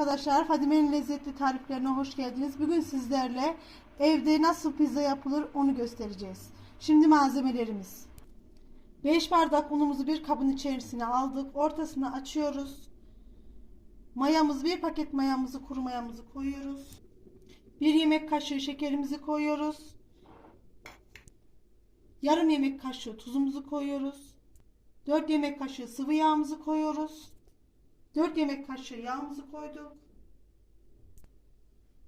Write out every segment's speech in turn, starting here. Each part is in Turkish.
arkadaşlar. Fadime'nin lezzetli tariflerine hoş geldiniz. Bugün sizlerle evde nasıl pizza yapılır onu göstereceğiz. Şimdi malzemelerimiz. 5 bardak unumuzu bir kabın içerisine aldık. Ortasını açıyoruz. Mayamız, bir paket mayamızı, kuru mayamızı koyuyoruz. Bir yemek kaşığı şekerimizi koyuyoruz. Yarım yemek kaşığı tuzumuzu koyuyoruz. 4 yemek kaşığı sıvı yağımızı koyuyoruz. 4 yemek kaşığı yağımızı koyduk.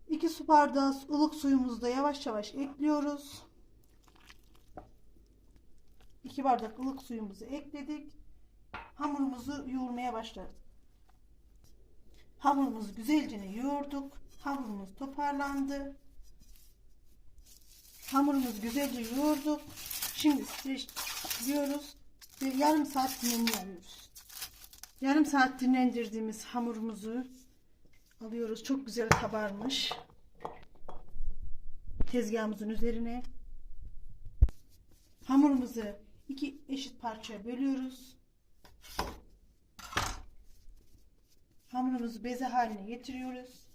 2 su bardağı ılık suyumuzu da yavaş yavaş ekliyoruz. 2 bardak ılık suyumuzu ekledik. Hamurumuzu yoğurmaya başladık. Hamurumuzu güzelce yoğurduk. Hamurumuz toparlandı. Hamurumuzu güzelce yoğurduk. Şimdi streçliyoruz ve yarım saat dinlendiriyoruz. Yarım saat dinlendirdiğimiz hamurumuzu alıyoruz. Çok güzel kabarmış. Tezgahımızın üzerine hamurumuzu iki eşit parçaya bölüyoruz. Hamurumuzu beze haline getiriyoruz.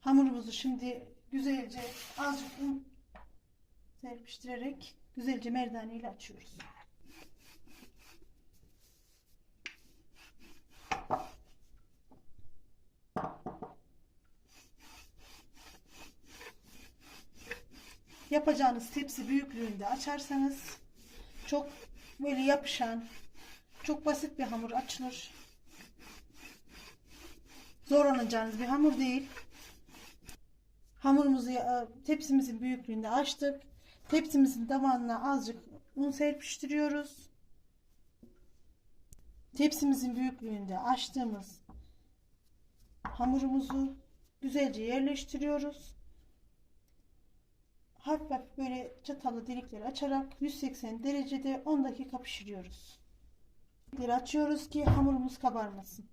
Hamurumuzu şimdi güzelce azıcık un serpiştirerek güzelce merdane ile açıyoruz. Yapacağınız tepsi büyüklüğünde açarsanız çok böyle yapışan çok basit bir hamur açılır. Zorlanacağınız bir hamur değil. Hamurumuzu e, tepsimizin büyüklüğünde açtık. Tepsimizin tabanına azıcık un serpiştiriyoruz. Tepsimizin büyüklüğünde açtığımız hamurumuzu güzelce yerleştiriyoruz. Hafif hafif böyle çatalı delikleri açarak 180 derecede 10 dakika pişiriyoruz. Delikleri açıyoruz ki hamurumuz kabarmasın.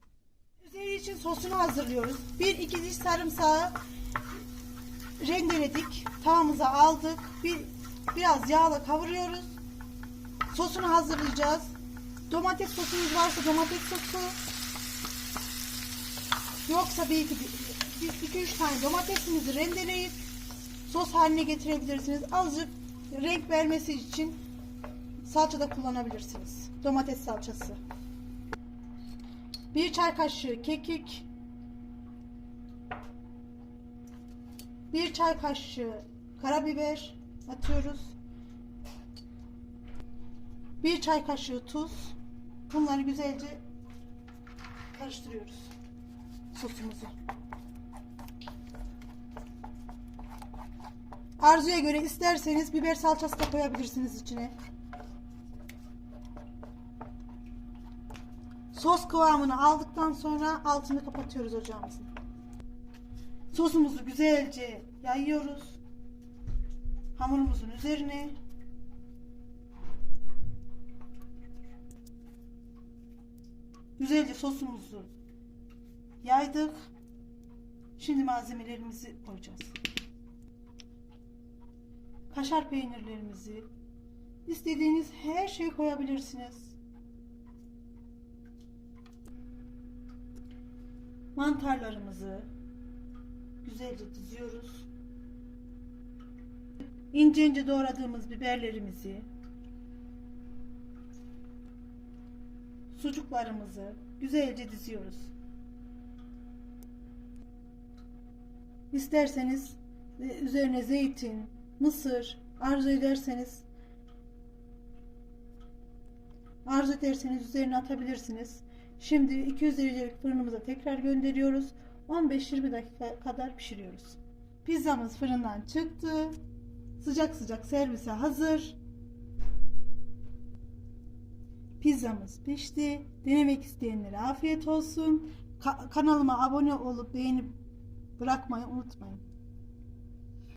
Üzeri için sosunu hazırlıyoruz. 1-2 diş sarımsağı rendeledik. Tavamıza aldık. Bir biraz yağla kavuruyoruz. Sosunu hazırlayacağız. Domates sosunuz varsa domates sosu. Yoksa bir iki, bir, iki üç tane domatesinizi rendeleyip sos haline getirebilirsiniz. Azıcık renk vermesi için salça da kullanabilirsiniz. Domates salçası. Bir çay kaşığı kekik. Bir çay kaşığı karabiber atıyoruz. Bir çay kaşığı tuz. Bunları güzelce karıştırıyoruz. Sosumuzu. Arzuya göre isterseniz biber salçası da koyabilirsiniz içine. Sos kıvamını aldıktan sonra altını kapatıyoruz ocağımızın. Sosumuzu güzelce yayıyoruz. Hamurumuzun üzerine. Güzelce sosumuzu yaydık. Şimdi malzemelerimizi koyacağız. Kaşar peynirlerimizi istediğiniz her şeyi koyabilirsiniz. Mantarlarımızı güzelce diziyoruz. İnce ince doğradığımız biberlerimizi, sucuklarımızı güzelce diziyoruz. İsterseniz e, üzerine zeytin, mısır arzu ederseniz arzu ederseniz üzerine atabilirsiniz. Şimdi 200 derecelik fırınımıza tekrar gönderiyoruz. 15-20 dakika kadar pişiriyoruz. Pizzamız fırından çıktı. Sıcak sıcak servise hazır. Pizzamız pişti. Denemek isteyenlere afiyet olsun. Ka- kanalıma abone olup beğenip bırakmayı unutmayın.